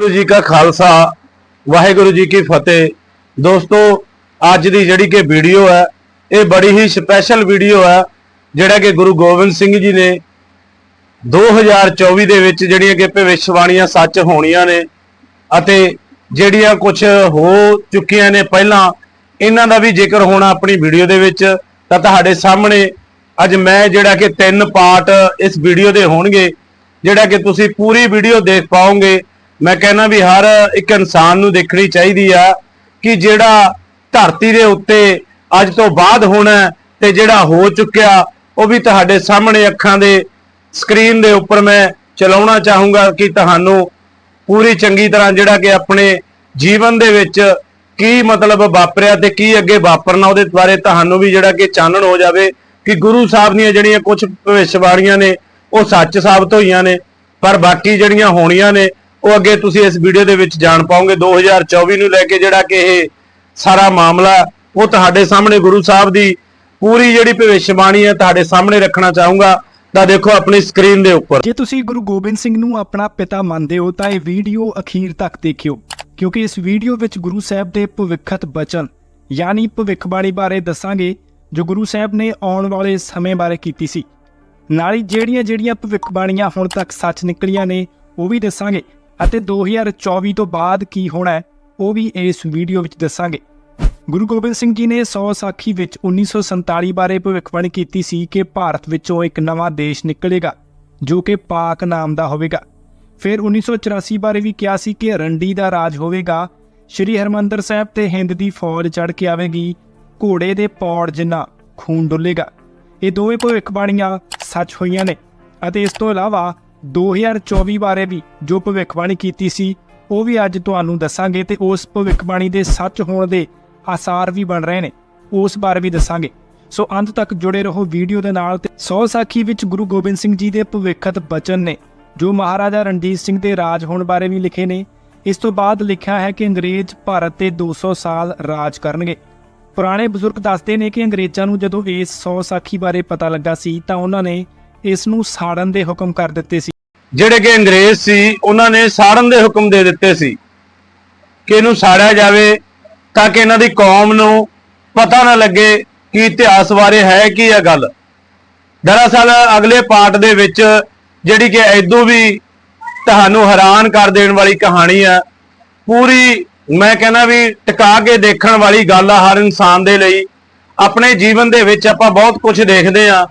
ਵਾਹਿਗੁਰੂ ਜੀ ਕਾ ਖਾਲਸਾ, ਵਾਹਿਗੁਰੂ ਜੀ ਕੀ ਫਤਿਹ। ਦੋਸਤੋ, ਅੱਜ ਦੀ ਜਿਹੜੀ ਕਿ ਵੀਡੀਓ ਹੈ, ਇਹ ਬੜੀ ਹੀ ਸਪੈਸ਼ਲ ਵੀਡੀਓ ਹੈ, ਜਿਹੜਾ ਕਿ ਗੁਰੂ ਗੋਬਿੰਦ ਸਿੰਘ ਜੀ ਨੇ 2024 ਦੇ ਵਿੱਚ ਜਿਹੜੀਆਂ ਕਿ ਭਵਿੱਖਬਾਣੀਆਂ ਸੱਚ ਹੋਣੀਆਂ ਨੇ ਅਤੇ ਜਿਹੜੀਆਂ ਕੁਝ ਹੋ ਚੁੱਕੀਆਂ ਨੇ ਪਹਿਲਾਂ, ਇਹਨਾਂ ਦਾ ਵੀ ਜ਼ਿਕਰ ਹੋਣਾ ਆਪਣੀ ਵੀਡੀਓ ਦੇ ਵਿੱਚ। ਤਾਂ ਤੁਹਾਡੇ ਸਾਹਮਣੇ ਅੱਜ ਮੈਂ ਜਿਹੜਾ ਕਿ ਤਿੰਨ ਪਾਰਟ ਇਸ ਵੀਡੀਓ ਦੇ ਹੋਣਗੇ, ਜਿਹੜਾ ਕਿ ਤੁਸੀਂ ਪੂਰੀ ਵੀਡੀਓ ਦੇਖ ਪਾਓਗੇ। ਮੈਂ ਕਹਿੰਦਾ ਵੀ ਹਰ ਇੱਕ ਇਨਸਾਨ ਨੂੰ ਦੇਖਣੀ ਚਾਹੀਦੀ ਆ ਕਿ ਜਿਹੜਾ ਧਰਤੀ ਦੇ ਉੱਤੇ ਅੱਜ ਤੋਂ ਬਾਅਦ ਹੋਣਾ ਤੇ ਜਿਹੜਾ ਹੋ ਚੁੱਕਿਆ, ਉਹ ਵੀ ਤੁਹਾਡੇ ਸਾਹਮਣੇ ਅੱਖਾਂ ਦੇ ਸਕਰੀਨ ਦੇ ਉੱਪਰ ਮੈਂ ਚਲਾਉਣਾ ਚਾਹੂੰਗਾ ਕਿ ਤੁਹਾਨੂੰ ਪੂਰੀ ਚੰਗੀ ਤਰ੍ਹਾਂ ਜਿਹੜਾ ਕਿ ਆਪਣੇ ਜੀਵਨ ਦੇ ਵਿੱਚ ਕੀ ਮਤਲਬ ਵਾਪਰਿਆ ਤੇ ਕੀ ਅੱਗੇ ਵਾਪਰਨਾ, ਉਹਦੇ ਬਾਰੇ ਤੁਹਾਨੂੰ ਵੀ ਜਿਹੜਾ ਕਿ ਚਾਨਣ ਹੋ ਜਾਵੇ ਕਿ ਗੁਰੂ ਸਾਹਿਬ ਦੀਆਂ ਜਿਹੜੀਆਂ ਕੁਝ ਭਵਿੱਖਬਾਣੀਆਂ ਨੇ, ਉਹ ਸੱਚ ਸਾਬਤ ਹੋਈਆਂ ਨੇ, ਪਰ ਬਾਕੀ ਜਿਹੜੀਆਂ ਹੋਣੀਆਂ ਨੇ ਉਹ ਅੱਗੇ ਤੁਸੀਂ ਇਸ ਵੀਡੀਓ ਦੇ ਵਿੱਚ ਜਾਣ ਪਾਓਗੇ। 2024 ਨੂੰ ਲੈ ਕੇ ਜਿਹੜਾ ਕਿ ਇਹ ਸਾਰਾ ਮਾਮਲਾ, ਉਹ ਤੁਹਾਡੇ ਸਾਹਮਣੇ ਗੁਰੂ ਸਾਹਿਬ ਦੀ ਪੂਰੀ ਜਿਹੜੀ ਭਵਿੱਖਬਾਣੀ ਹੈ ਤੁਹਾਡੇ ਸਾਹਮਣੇ ਰੱਖਣਾ ਚਾਹੂੰਗਾ। ਤਾਂ ਦੇਖੋ ਆਪਣੀ ਸਕਰੀਨ ਦੇ ਉੱਪਰ। ਜੇ ਤੁਸੀਂ ਗੁਰੂ ਗੋਬਿੰਦ ਸਿੰਘ ਨੂੰ ਆਪਣਾ ਪਿਤਾ ਮੰਨਦੇ ਹੋ, ਤਾਂ ਇਹ ਵੀਡੀਓ ਅਖੀਰ ਤੱਕ ਦੇਖਿਓ। ਕਿਉਂਕਿ ਇਸ ਵੀਡੀਓ ਵਿੱਚ ਗੁਰੂ ਸਾਹਿਬ ਦੇ ਭਵਿੱਖਤ ਬਚਨ, ਯਾਨੀ ਭਵਿੱਖਬਾਣੀ ਬਾਰੇ ਦੱਸਾਂਗੇ, ਜੋ ਗੁਰੂ ਸਾਹਿਬ ਨੇ ਆਉਣ ਵਾਲੇ ਸਮੇਂ ਬਾਰੇ ਕੀਤੀ ਸੀ। ਨਾਲ ਹੀ ਜਿਹੜੀਆਂ ਜਿਹੜੀਆਂ ਭਵਿੱਖਬਾਣੀਆਂ ਹੁਣ ਤੱਕ ਸੱਚ ਨਿਕਲੀਆਂ ਨੇ, ਉਹ ਵੀ ਦੱਸਾਂਗੇ। ਅਤੇ 2024 ਤੋਂ ਬਾਅਦ ਕੀ ਹੋਣਾ ਹੈ, ਉਹ ਵੀ ਇਸ ਵੀਡੀਓ ਵਿੱਚ ਦੱਸਾਂਗੇ। ਗੁਰੂ ਗੋਬਿੰਦ ਸਿੰਘ ਜੀ ਨੇ 100 ਸਾਖੀ ਵਿੱਚ 1947 ਬਾਰੇ ਭਵਿੱਖਬਾਣੀ ਕੀਤੀ ਸੀ ਕਿ ਭਾਰਤ ਵਿੱਚੋਂ ਇੱਕ ਨਵਾਂ ਦੇਸ਼ ਨਿਕਲੇਗਾ, ਜੋ ਕਿ ਪਾਕ ਨਾਮ ਦਾ ਹੋਵੇਗਾ। ਫਿਰ 1984 ਬਾਰੇ ਵੀ ਕਿਹਾ ਸੀ ਕਿ ਰੰਡੀ ਦਾ ਰਾਜ ਹੋਵੇਗਾ। ਸ਼੍ਰੀ ਹਰਮੰਦਰ ਸਾਹਿਬ ਤੇ ਹਿੰਦ ਦੀ ਫੌਜ ਚੜ੍ਹ ਕੇ ਆਵੇਗੀ। ਘੋੜੇ ਦੇ ਪੌੜ ਜਿੰਨਾ ਖੂਨ ਡੁੱਲੇਗਾ। ਇਹ ਦੋਵੇਂ ਭਵਿੱਖਬਾਣੀਆਂ ਸੱਚ ਹੋਈਆਂ ਨੇ ਅਤੇ ਇਸ ਤੋਂ ਇਲਾਵਾ 2024 ਬਾਰੇ ਵੀ ਜੋ ਭਵਿੱਖਬਾਣੀ ਕੀਤੀ ਸੀ, ਉਹ ਵੀ ਅੱਜ ਤੁਹਾਨੂੰ ਦੱਸਾਂਗੇ ਤੇ ਉਸ ਭਵਿੱਖਬਾਣੀ ਦੇ ਸੱਚ ਹੋਣ ਦੇ ਆਸਾਰ ਵੀ ਬਣ ਰਹੇ ਨੇ, ਉਸ ਬਾਰੇ ਵੀ ਦੱਸਾਂਗੇ। ਸੋ ਅੰਤ ਤੱਕ ਜੁੜੇ ਰਹੋ ਵੀਡੀਓ ਦੇ ਨਾਲ ਤੇ 100 ਸਾਖੀ ਵਿੱਚ ਗੁਰੂ ਗੋਬਿੰਦ ਸਿੰਘ ਜੀ ਦੇ ਭਵਿੱਖਤ ਬਚਨ ਨੇ, ਜੋ ਮਹਾਰਾਜਾ ਰਣਜੀਤ ਸਿੰਘ ਦੇ ਰਾਜ ਹੋਣ ਬਾਰੇ ਵੀ ਲਿਖੇ ਨੇ, ਇਸ ਤੋਂ ਬਾਅਦ ਲਿਖਿਆ ਹੈ ਕਿ ਅੰਗਰੇਜ਼ ਭਾਰਤ ਤੇ 200 ਸਾਲ ਰਾਜ ਕਰਨਗੇ। ਪੁਰਾਣੇ ਬਜ਼ੁਰਗ ਦੱਸਦੇ ਨੇ ਕਿ ਅੰਗਰੇਜ਼ਾਂ ਨੂੰ ਜਦੋਂ ਇਸ 100 ਸਾਖੀ ਬਾਰੇ ਪਤਾ ਲੱਗਾ ਸੀ, ਤਾਂ ਉਹਨਾਂ ਨੇ ਇਸ ਨੂੰ ਸਾੜਨ ਦੇ ਹੁਕਮ ਕਰ ਦਿੱਤੇ ਸੀ। ਜਿਹੜੇ ਕਿ ਅੰਗਰੇਜ਼ ਸੀ, ਉਹਨਾਂ ਨੇ ਸਾੜਨ ਦੇ ਹੁਕਮ ਦੇ ਦਿੱਤੇ ਸੀ ਕਿ ਇਹਨੂੰ ਸਾੜਿਆ ਜਾਵੇ ਤਾਂ ਕਿ ਇਹਨਾਂ ਦੀ ਕੌਮ ਨੂੰ ਪਤਾ ਨਾ ਲੱਗੇ ਕਿ ਇਤਿਹਾਸ ਬਾਰੇ ਹੈ ਕੀ ਇਹ ਗੱਲ। ਦਰਅਸਲ ਅਗਲੇ ਪਾਰਟ ਦੇ ਵਿੱਚ ਜਿਹੜੀ ਕਿ ਐਦੋਂ ਵੀ ਤੁਹਾਨੂੰ ਹੈਰਾਨ ਕਰ ਦੇਣ ਵਾਲੀ ਕਹਾਣੀ ਆ, ਪੂਰੀ ਮੈਂ ਕਹਿੰਦਾ ਵੀ ਟਿਕਾ ਕੇ ਦੇਖਣ ਵਾਲੀ ਗੱਲ ਆ ਹਰ ਇਨਸਾਨ ਦੇ ਲਈ। ਆਪਣੇ ਜੀਵਨ ਦੇ ਵਿੱਚ ਆਪਾਂ ਬਹੁਤ ਕੁਝ ਦੇਖਦੇ ਆ।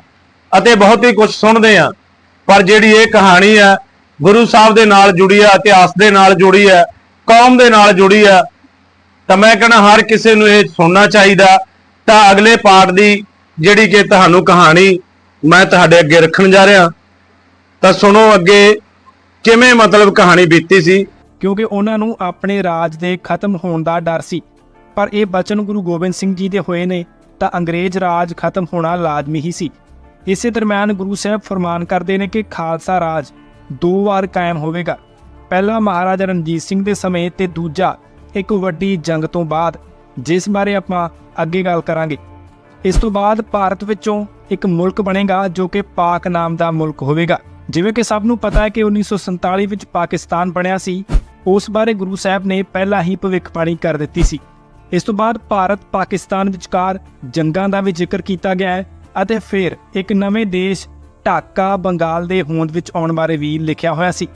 ਅਤੇ ਬਹੁਤ ਹੀ ਕੁਝ ਸੁਣਦੇ ਆ ਪਰ ਜਿਹੜੀ ਇਹ ਕਹਾਣੀ ਆ ਗੁਰੂ ਸਾਹਿਬ ਦੇ ਨਾਲ ਜੁੜੀ ਆ ਇਤਿਹਾਸ ਦੇ ਨਾਲ ਜੁੜੀ ਆ ਕੌਮ ਦੇ ਨਾਲ ਜੁੜੀ ਆ ਤਾਂ ਮੈਂ ਕਹਿੰਦਾ ਹਰ ਕਿਸੇ ਨੂੰ ਇਹ ਸੁਣਨਾ ਚਾਹੀਦਾ। ਤਾਂ ਅਗਲੇ ਪਾਠ ਦੀ ਜਿਹੜੀ ਕਿ ਤੁਹਾਨੂੰ ਕਹਾਣੀ ਮੈਂ ਤੁਹਾਡੇ ਅੱਗੇ ਰੱਖਣ ਜਾ ਰਿਹਾ। ਤਾਂ ਸੁਣੋ ਅੱਗੇ ਕਿਵੇਂ ਮਤਲਬ ਕਹਾਣੀ ਬੀਤੀ ਸੀ। ਕਿਉਂਕਿ ਉਹਨਾਂ ਨੂੰ ਆਪਣੇ ਰਾਜ ਦੇ ਖਤਮ ਹੋਣ ਦਾ ਡਰ ਸੀ। ਪਰ ਇਹ ਬਚਨ ਗੁਰੂ ਗੋਬਿੰਦ ਸਿੰਘ ਜੀ ਦੇ ਹੋਏ ਨੇ, ਤਾਂ ਅੰਗਰੇਜ਼ ਰਾਜ ਖਤਮ ਹੋਣਾ ਲਾਜ਼ਮੀ ਹੀ ਸੀ। ਇਸੇ ਦਰਮਿਆਨ ਗੁਰੂ ਸਾਹਿਬ ਫਰਮਾਨ ਕਰਦੇ ਨੇ ਕਿ ਖਾਲਸਾ ਰਾਜ ਦੋ ਵਾਰ ਕਾਇਮ ਹੋਵੇਗਾ। ਪਹਿਲਾ ਮਹਾਰਾਜਾ ਰਣਜੀਤ ਸਿੰਘ ਦੇ ਸਮੇਂ ਤੇ ਦੂਜਾ ਇੱਕ ਵੱਡੀ ਜੰਗ ਤੋਂ ਬਾਅਦ, ਜਿਸ ਬਾਰੇ ਆਪਾਂ ਅੱਗੇ ਗੱਲ ਕਰਾਂਗੇ। ਇਸ ਤੋਂ ਬਾਅਦ ਭਾਰਤ ਵਿੱਚੋਂ ਇੱਕ ਮੁਲਕ ਬਣੇਗਾ ਜੋ ਕਿ ਪਾਕ ਨਾਮ ਦਾ ਮੁਲਕ ਹੋਵੇਗਾ। ਜਿਵੇਂ ਕਿ ਸਭ ਨੂੰ ਪਤਾ ਹੈ ਕਿ 1947 ਵਿੱਚ ਪਾਕਿਸਤਾਨ ਬਣਿਆ ਸੀ, ਉਸ ਬਾਰੇ ਗੁਰੂ ਸਾਹਿਬ ਨੇ ਪਹਿਲਾਂ ਹੀ ਭਵਿੱਖਬਾਣੀ ਕਰ ਦਿੱਤੀ ਸੀ। ਇਸ ਤੋਂ ਬਾਅਦ ਭਾਰਤ ਪਾਕਿਸਤਾਨ ਵਿਚਕਾਰ ਜੰਗਾਂ ਦਾ ਵੀ ਜ਼ਿਕਰ ਕੀਤਾ ਗਿਆ ਹੈ। ਅਤੇ ਫਿਰ ਇੱਕ ਨਵੇਂ ਦੇਸ਼ ਢਾਕਾ ਬੰਗਾਲ ਦੇ ਹੋਂਦ ਵਿੱਚ ਆਉਣ ਬਾਰੇ ਵੀ ਲਿਖਿਆ ਹੋਇਆ ਸੀ।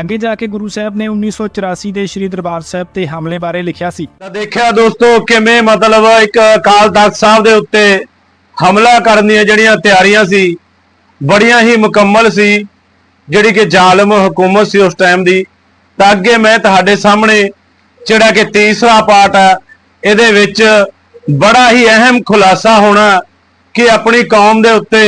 ਅੱਗੇ ਜਾ ਕੇ ਗੁਰੂ ਸਾਹਿਬ ਨੇ 1984 ਦੇ ਸ੍ਰੀ ਦਰਬਾਰ ਸਾਹਿਬ ਤੇ ਹਮਲੇ ਬਾਰੇ ਲਿਖਿਆ ਸੀ। ਤਾਂ ਦੇਖਿਆ ਦੋਸਤੋ ਕਿਵੇਂ ਮਤਲਬ ਇੱਕ ਅਕਾਲ ਤਖਤ ਸਾਹਿਬ ਦੇ ਉੱਤੇ ਹਮਲਾ ਕਰਨ ਦੀਆਂ ਜਿਹੜੀਆਂ ਤਿਆਰੀਆਂ ਸੀ, ਬੜੀਆਂ ਹੀ ਮੁਕੰਮਲ ਸੀ, ਜਿਹੜੀ ਕਿ ਜ਼ਾਲਮ ਹਕੂਮਤ ਸੀ ਉਸ ਟਾਈਮ ਦੀ। ਤਾਂ ਅੱਗੇ ਮੈਂ ਤੁਹਾਡੇ ਸਾਹਮਣੇ ਜਿਹੜਾ ਕਿ ਤੀਸਰਾ ਪਾਰਟ ਹੈ, ਇਹਦੇ ਵਿੱਚ ਬੜਾ ਹੀ ਅਹਿਮ ਖੁਲਾਸਾ ਹੋਣਾ ਕਿ ਆਪਣੀ ਕੌਮ ਦੇ ਉੱਤੇ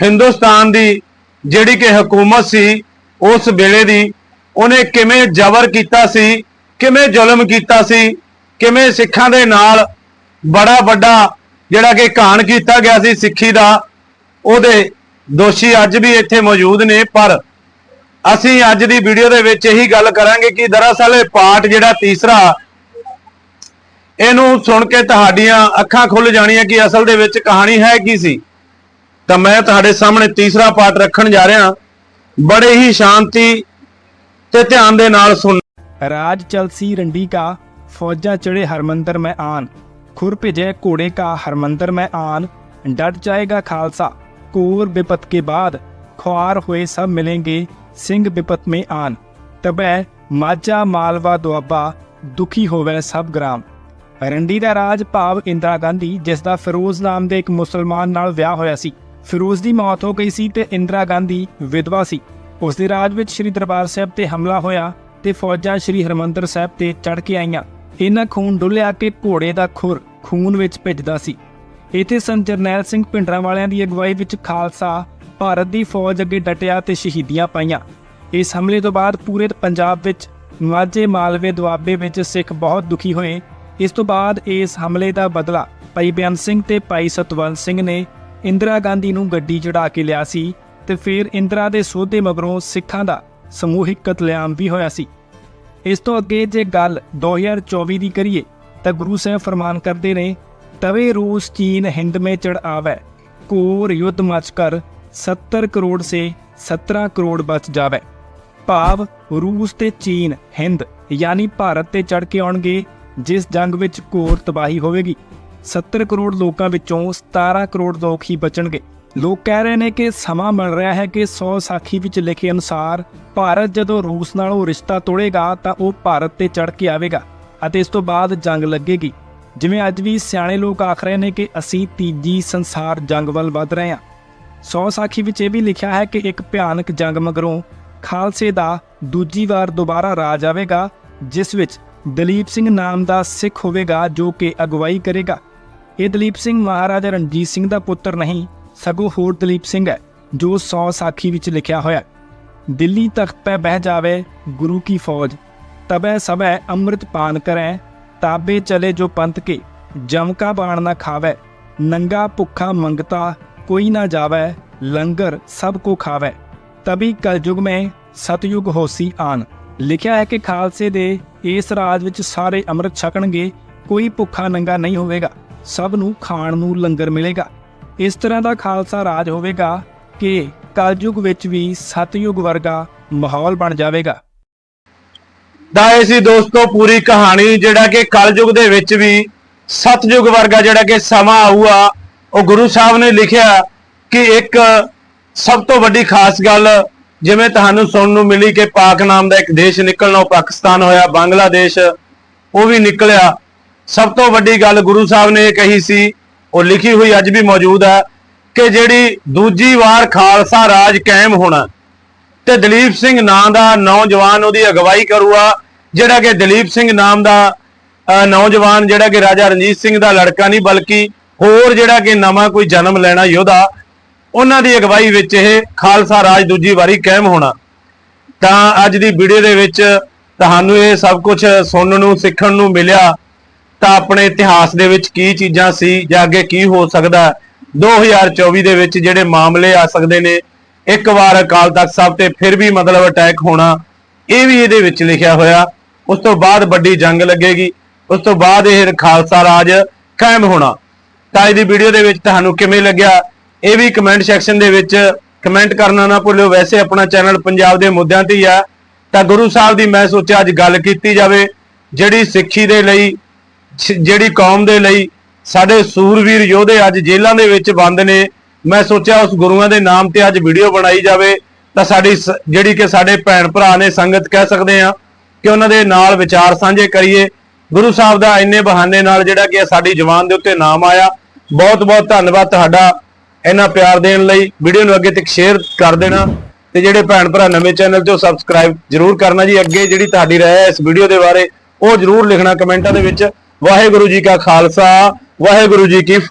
ਹਿੰਦੁਸਤਾਨ ਦੀ ਜਿਹੜੀ ਕਿ ਹਕੂਮਤ ਸੀ, ਉਸ ਵੇਲੇ ਦੀ ਉਹਨੇ ਕਿਵੇਂ ਜ਼ਬਰ ਕੀਤਾ ਸੀ, ਕਿਵੇਂ ਜ਼ੁਲਮ ਕੀਤਾ ਸੀ, ਕਿਵੇਂ ਸਿੱਖਾਂ ਦੇ ਨਾਲ ਬੜਾ ਵੱਡਾ ਜਿਹੜਾ ਕਿ ਘਾਣ ਕੀਤਾ ਗਿਆ ਸੀ ਸਿੱਖੀ ਦਾ, ਉਹਦੇ ਦੋਸ਼ੀ ਅੱਜ ਵੀ ਇੱਥੇ ਮੌਜੂਦ ਨੇ। ਪਰ ਅਸੀਂ ਅੱਜ ਦੀ ਵੀਡੀਓ ਦੇ ਵਿੱਚ ਇਹੀ ਗੱਲ ਕਰਾਂਗੇ ਕਿ ਦਰਅਸਲ ਇਹ ਪਾਠ ਜਿਹੜਾ ਤੀਸਰਾ ਇਹਨੂੰ ਸੁਣ ਕੇ ਤੁਹਾਡੀਆਂ ਅੱਖਾਂ ਖੁੱਲ ਜਾਣੀਆਂ ਕਿ ਅਸਲ ਦੇ ਵਿੱਚ ਕਹਾਣੀ ਹੈ ਕੀ ਸੀ। ਤਾਂ ਮੈਂ ਤੁਹਾਡੇ ਸਾਹਮਣੇ ਤੀਸਰਾ ਪਾਠ ਰੱਖਣ ਜਾ ਰਿਹਾ। ਬੜੇ ਹੀ ਸ਼ਾਂਤੀ ਤੇ ਧਿਆਨ ਦੇ ਨਾਲ ਸੁਣ। ਰਾਜ ਚਲਸੀ ਰੰਡੀ ਕਾ, ਫੌਜਾਂ ਚੜੇ ਹਰਮੰਦਰ ਮੈਂ ਆਨ। ਖੁਰ ਭੇਜੇ ਘੋੜੇ ਕਾ, ਹਰਮੰਦਰ ਮੈਂ ਆਨ। ਡਟ ਜਾਏਗਾ ਖਾਲਸਾ, ਕੋਰ ਵਿਪਤ ਕੇ ਬਾਅਦ ਖੁਆਰ ਹੋਏ ਸਭ ਮਿਲेंगे ਸਿੰਘ ਵਿਪਤ ਮੇ ਆਨ। ਤਬੈ ਮਾਝਾ ਮਾਲਵਾ ਦੁਆਬਾ, ਦੁਖੀ ਹੋਵੇ ਸਭ ਗ੍ਰਾਮ। ਰੰਡੀ ਦਾ ਰਾਜ ਭਾਵ ਇੰਦਰਾ ਗਾਂਧੀ, ਜਿਸ ਦਾ ਫਿਰੋਜ਼ ਨਾਮ ਦੇ ਇੱਕ ਮੁਸਲਮਾਨ ਨਾਲ ਵਿਆਹ ਹੋਇਆ ਸੀ। ਫਿਰੋਜ਼ ਦੀ ਮੌਤ ਹੋ ਗਈ ਸੀ ਤੇ ਇੰਦਰਾ ਗਾਂਧੀ ਵਿਧਵਾ ਸੀ। ਉਸ ਦੇ ਰਾਜ ਵਿੱਚ ਸ੍ਰੀ ਦਰਬਾਰ ਸਾਹਿਬ ਤੇ ਹਮਲਾ ਹੋਇਆ ਤੇ ਫੌਜਾਂ ਸ੍ਰੀ ਹਰਮੰਦਰ ਸਾਹਿਬ ਤੇ ਚੜ ਕੇ ਆਈਆਂ। ਇਹਨਾਂ ਖੂਨ ਡੁੱਲਿਆ ਕਿ ਘੋੜੇ ਦਾ ਖੁਰ ਖੂਨ ਵਿੱਚ ਭਿੱਜਦਾ ਸੀ। ਇੱਥੇ ਸੰਤ ਜਰਨੈਲ ਸਿੰਘ ਭਿੰਡਰਾਂ ਵਾਲਿਆਂ ਦੀ ਅਗਵਾਈ ਵਿੱਚ ਖਾਲਸਾ ਭਾਰਤ ਦੀ ਫੌਜ ਅੱਗੇ ਡਟਿਆ ਤੇ ਸ਼ਹੀਦੀਆਂ ਪਾਈਆਂ। ਇਸ ਹਮਲੇ ਤੋਂ ਬਾਅਦ ਪੂਰੇ ਪੰਜਾਬ ਵਿੱਚ ਮਾਝੇ ਮਾਲਵੇ ਦੁਆਬੇ ਵਿੱਚ ਸਿੱਖ ਬਹੁਤ ਦੁਖੀ ਹੋਏ ਇਸ ਤੋਂ ਬਾਅਦ ਇਸ ਹਮਲੇ ਦਾ ਬਦਲਾ ਭਾਈ ਬਿਆਨ ਸਿੰਘ ਤੇ ਭਾਈ ਸਤਵੰਤ ਸਿੰਘ ਨੇ ਇੰਦਰਾ ਗਾਂਧੀ ਨੂੰ ਗੱਡੀ ਚੜਾ ਕੇ ਲਿਆ ਸੀ ਤੇ ਫਿਰ ਇੰਦਰਾ ਦੇ ਸੋਧੇ ਮਗਰੋਂ ਸਿੱਖਾਂ ਦਾ ਸਮੂਹਿਕ ਕਤਲੇਆਮ ਵੀ ਹੋਇਆ ਸੀ। ਇਸ ਤੋਂ ਅੱਗੇ ਜੇ ਗੱਲ 2024 ਦੀ ਕਰੀਏ ਤਾਂ ਗੁਰੂ ਸਾਹਿਬ ਫਰਮਾਨ ਕਰਦੇ ਨੇ, ਤਵੇ ਰੂਸ, ਚੀਨ, ਹਿੰਦ ਮੇ ਚੜ ਆਵੈ, ਕੋਰ ਯੁੱਧ ਮਚ ਕਰ 70 ਕਰੋੜ ਸੇ 17 ਕਰੋੜ ਬਚ ਜਾਵੇ। ਭਾਵ ਰੂਸ ਤੇ ਚੀਨ, ਹਿੰਦ, ਯਾਨੀ ਭਾਰਤ ਤੇ ਚੜ ਕੇ ਆਉਣਗੇ ਜਿਸ ਜੰਗ ਵਿੱਚ ਘੋਰ ਤਬਾਹੀ ਹੋਵੇਗੀ। 70 ਕਰੋੜ ਲੋਕਾਂ ਵਿੱਚੋਂ 17 ਕਰੋੜ ਲੋਕ ਹੀ ਬਚਣਗੇ। ਲੋਕ ਕਹਿ ਰਹੇ ਨੇ ਕਿ ਸਮਾਂ ਮਿਲ ਰਿਹਾ ਹੈ ਕਿ 100 ਸਾਖੀ ਵਿੱਚ ਲਿਖੇ ਅਨੁਸਾਰ ਭਾਰਤ ਜਦੋਂ ਰੂਸ ਨਾਲ ਉਹ ਰਿਸ਼ਤਾ ਤੋੜੇਗਾ ਤਾਂ ਉਹ ਭਾਰਤ ਤੇ ਚੜ ਕੇ ਆਵੇਗਾ ਅਤੇ ਇਸ ਤੋਂ ਬਾਅਦ ਜੰਗ ਲੱਗੇਗੀ। ਜਿਵੇਂ ਅੱਜ ਵੀ ਸਿਆਣੇ ਲੋਕ ਆਖ ਰਹੇ ਨੇ ਕਿ ਅਸੀਂ ਤੀਜੀ ਸੰਸਾਰ ਜੰਗ ਵੱਲ ਵੱਧ ਰਹੇ ਹਾਂ। ਸੌ ਸਾਖੀ ਵਿੱਚ ਇਹ ਵੀ ਲਿਖਿਆ ਹੈ ਕਿ ਇੱਕ ਭਿਆਨਕ ਜੰਗ ਮਗਰੋਂ ਖਾਲਸੇ ਦਾ ਦੂਜੀ ਵਾਰ ਦੁਬਾਰਾ ਰਾਜ ਆਵੇਗਾ, ਜਿਸ ਵਿੱਚ ਦਲੀਪ ਸਿੰਘ ਨਾਮ ਦਾ ਸਿੱਖ ਹੋਵੇਗਾ ਜੋ ਕਿ ਅਗਵਾਈ ਕਰੇਗਾ। ਇਹ ਦਲੀਪ ਸਿੰਘ ਮਹਾਰਾਜਾ ਰਣਜੀਤ ਸਿੰਘ ਦਾ ਪੁੱਤਰ ਨਹੀਂ, ਸਗੋਂ ਹੋਰ ਦਲੀਪ ਸਿੰਘ ਹੈ, ਜੋ ਸੌ ਸਾਖੀ ਵਿੱਚ ਲਿਖਿਆ ਹੋਇਆ ਦਿੱਲੀ ਤਖਤ ਪੈ ਬਹਿ ਜਾਵੇ, ਗੁਰੂ ਕੀ ਫੌਜ। ਤਬੈ ਸਭੈ ਅੰਮ੍ਰਿਤ ਪਾਨ ਕਰੈ, ਤਾਬੇ ਚਲੇ ਜੋ ਪੰਥ ਕੇ। ਜਮਕਾ ਬਾਣ ਨਾ ਖਾਵੇ, ਨੰਗਾ ਭੁੱਖਾ ਮੰਗਤਾ ਕੋਈ ਨਾ ਜਾਵੇ, ਲੰਗਰ ਸਭ ਕੋ ਖਾਵੇ। ਤਬੀ ਕਲਯੁਗ ਮੈਂ, ਸਤਯੁਗ ਹੋਸੀ ਆਨ। ਲਿਖਿਆ ਹੈ ਕਿ ਖਾਲਸੇ ਦੇ ਇਸ ਰਾਜ ਵਿੱਚ ਸਾਰੇ ਅੰਮ੍ਰਿਤ ਛਕਣਗੇ, ਕੋਈ ਭੁੱਖਾ ਨੰਗਾ ਨਹੀਂ ਹੋਵੇਗਾ, ਸਭ ਨੂੰ ਖਾਣ ਨੂੰ ਲੰਗਰ ਮਿਲੇਗਾ। ਇਸ ਤਰ੍ਹਾਂ ਦਾ ਖਾਲਸਾ ਰਾਜ ਹੋਵੇਗਾ ਕਿ ਕਲਯੁਗ ਵਿੱਚ ਵੀ ਸਤਯੁਗ ਵਰਗਾ ਮਾਹੌਲ ਬਣ ਜਾਵੇਗਾ। ਦਾ ਇਹ ਸੀ ਦੋਸਤੋ ਪੂਰੀ ਕਹਾਣੀ, ਜਿਹੜਾ ਕਿ ਕਲਯੁਗ ਦੇ ਵਿੱਚ ਵੀ ਸਤਯੁਗ ਵਰਗਾ ਜਿਹੜਾ ਕਿ ਸਮਾਂ ਆਊਗਾ, ਉਹ ਗੁਰੂ ਸਾਹਿਬ ਨੇ ਲਿਖਿਆ ਕਿ ਇੱਕ ਸਭ ਤੋਂ ਵੱਡੀ ਖਾਸ ਗੱਲ ਜਿਵੇਂ ਤੁਹਾਨੂੰ ਸੁਣਨ ਨੂੰ ਮਿਲੀ ਕਿ ਪਾਕ ਨਾਮ ਦਾ ਇੱਕ ਦੇਸ਼ ਨਿਕਲਣਾ ਉਹ ਪਾਕਿਸਤਾਨ ਹੋਇਆ ਬੰਗਲਾਦੇਸ਼ ਉਹ ਵੀ ਨਿਕਲਿਆ। ਸਭ ਤੋਂ ਵੱਡੀ ਗੱਲ ਗੁਰੂ ਸਾਹਿਬ ਨੇ ਇਹ ਕਹੀ ਸੀ ਉਹ ਲਿਖੀ ਹੋਈ ਅੱਜ ਵੀ ਮੌਜੂਦ ਹੈ ਕਿ ਜਿਹੜੀ ਦੂਜੀ ਵਾਰ ਖਾਲਸਾ ਰਾਜ ਕਾਇਮ ਹੋਣਾ ਤੇ ਦਲੀਪ ਸਿੰਘ ਨਾਂ ਦਾ ਨੌਜਵਾਨ ਉਹਦੀ ਅਗਵਾਈ ਕਰੂਗਾ ਜਿਹੜਾ ਕਿ ਦਲੀਪ ਸਿੰਘ ਨਾਮ ਦਾ ਅਹ, ਨੌਜਵਾਨ ਜਿਹੜਾ ਕਿ ਰਾਜਾ ਰਣਜੀਤ ਸਿੰਘ ਦਾ ਲੜਕਾ ਨਹੀਂ ਬਲਕਿ ਹੋਰ ਜਿਹੜਾ ਕਿ ਨਵਾਂ ਕੋਈ ਜਨਮ ਲੈਣਾ ਯੋਧਾ ਉਹਨਾਂ ਦੀ ਅਗਵਾਈ ਵਿੱਚ ਇਹ ਖਾਲਸਾ ਰਾਜ ਦੂਜੀ ਵਾਰੀ ਕਾਇਮ ਹੋਣਾ। ਤਾਂ ਅੱਜ ਦੀ ਵੀਡੀਓ ਦੇ ਵਿੱਚ ਤੁਹਾਨੂੰ ਇਹ ਸਭ ਕੁਝ ਸੁਣਨ ਨੂੰ, ਸਿੱਖਣ ਨੂੰ ਮਿਲਿਆ। ਤਾਂ ਆਪਣੇ ਇਤਿਹਾਸ ਦੇ ਵਿੱਚ ਕੀ ਚੀਜ਼ਾਂ ਸੀ ਜਾਂ ਅੱਗੇ ਕੀ ਹੋ ਸਕਦਾ ਹੈ। 2024 ਦੇ ਵਿੱਚ ਜਿਹੜੇ ਮਾਮਲੇ ਆ ਸਕਦੇ ਨੇ, ਇੱਕ ਵਾਰ ਅਕਾਲ ਤਖਤ ਸਾਹਿਬ ਤੇ ਫਿਰ ਵੀ ਮਤਲਬ ਅਟੈਕ ਹੋਣਾ, ਇਹ ਵੀ ਇਹਦੇ ਵਿੱਚ ਲਿਖਿਆ ਹੋਇਆ। ਉਸ ਤੋਂ ਬਾਅਦ ਵੱਡੀ ਜੰਗ ਲੱਗੇਗੀ, ਉਸ ਤੋਂ ਬਾਅਦ ਇਹ ਖਾਲਸਾ ਰਾਜ ਕਾਇਮ ਹੋਣਾ। ਤਾਂ ਇਹਦੀ ਵੀਡੀਓ ਦੇ ਵਿੱਚ ਤੁਹਾਨੂੰ ਕਿਵੇਂ ਲੱਗਿਆ? ਇਹ ਵੀ ਕਮੈਂਟ ਸੈਕਸ਼ਨ ਦੇ ਵਿੱਚ ਕਮੈਂਟ ਕਰਨਾ ਨਾ ਭੁੱਲਿਓ। ਵੈਸੇ ਆਪਣਾ ਚੈਨਲ ਪੰਜਾਬ ਦੇ ਮੁੱਦਿਆਂ ਤੇ ਹੀ ਆ। ਤਾਂ ਗੁਰੂ ਸਾਹਿਬ ਦੀ ਮੈਂ ਸੋਚਿਆ ਅੱਜ ਗੱਲ ਕੀਤੀ ਜਾਵੇ, ਜਿਹੜੀ ਸਿੱਖੀ ਦੇ ਲਈ ਜਿਹੜੀ ਕੌਮ ਦੇ ਲਈ, ਸਾਡੇ ਸੂਰਵੀਰ ਯੋਧੇ ਅੱਜ ਜੇਲ੍ਹਾਂ ਦੇ ਵਿੱਚ ਬੰਦ ਨੇ। ਮੈਂ ਸੋਚਿਆ ਉਸ ਗੁਰੂਆਂ ਦੇ ਨਾਮ ਤੇ ਅੱਜ ਵੀਡੀਓ ਬਣਾਈ ਜਾਵੇ। ਤਾਂ ਸਾਡੀ ਸ- ਜਿਹੜੀ ਕਿ ਸਾਡੇ ਭੈਣ ਭਰਾ ਨੇ ਸੰਗਤ ਕਹਿ ਸਕਦੇ ਆ ਕਿ ਉਹਨਾਂ ਦੇ ਨਾਲ ਵਿਚਾਰ ਸਾਂਝੇ ਕਰੀਏ। ਗੁਰੂ ਸਾਹਿਬ ਦਾ ਇੰਨੇ ਬਹਾਨੇ ਨਾਲ ਜਿਹੜਾ ਕਿ ਸਾਡੀ ਜਵਾਨ ਦੇ ਉੱਤੇ ਨਾਮ ਆਇਆ। ਬਹੁਤ ਬਹੁਤ ਧੰਨਵਾਦ ਤੁਹਾਡਾ। ਇੰਨਾ ਪਿਆਰ ਦੇਣ ਲਈ ਵੀਡੀਓ ਨੂੰ ਅੱਗੇ ਤੱਕ ਸ਼ੇਅਰ ਕਰ ਦੇਣਾ ਤੇ ਜਿਹੜੇ ਭੈਣ ਭਰਾ ਨਵੇਂ ਚੈਨਲ ਤੇ ਉਹ ਸਬਸਕ੍ਰਾਈਬ ਜਰੂਰ ਕਰਨਾ ਜੀ। ਅੱਗੇ ਜਿਹੜੀ ਤੁਹਾਡੀ ਰਾਏ ਹੈ ਇਸ ਵੀਡੀਓ ਦੇ ਬਾਰੇ ਉਹ ਜਰੂਰ ਲਿਖਣਾ ਕਮੈਂਟਾਂ ਦੇ ਵਿੱਚ। ਵਾਹਿਗੁਰੂ ਜੀ ਕਾ ਖਾਲਸਾ, ਵਾਹਿਗੁਰੂ ਜੀ ਕੀ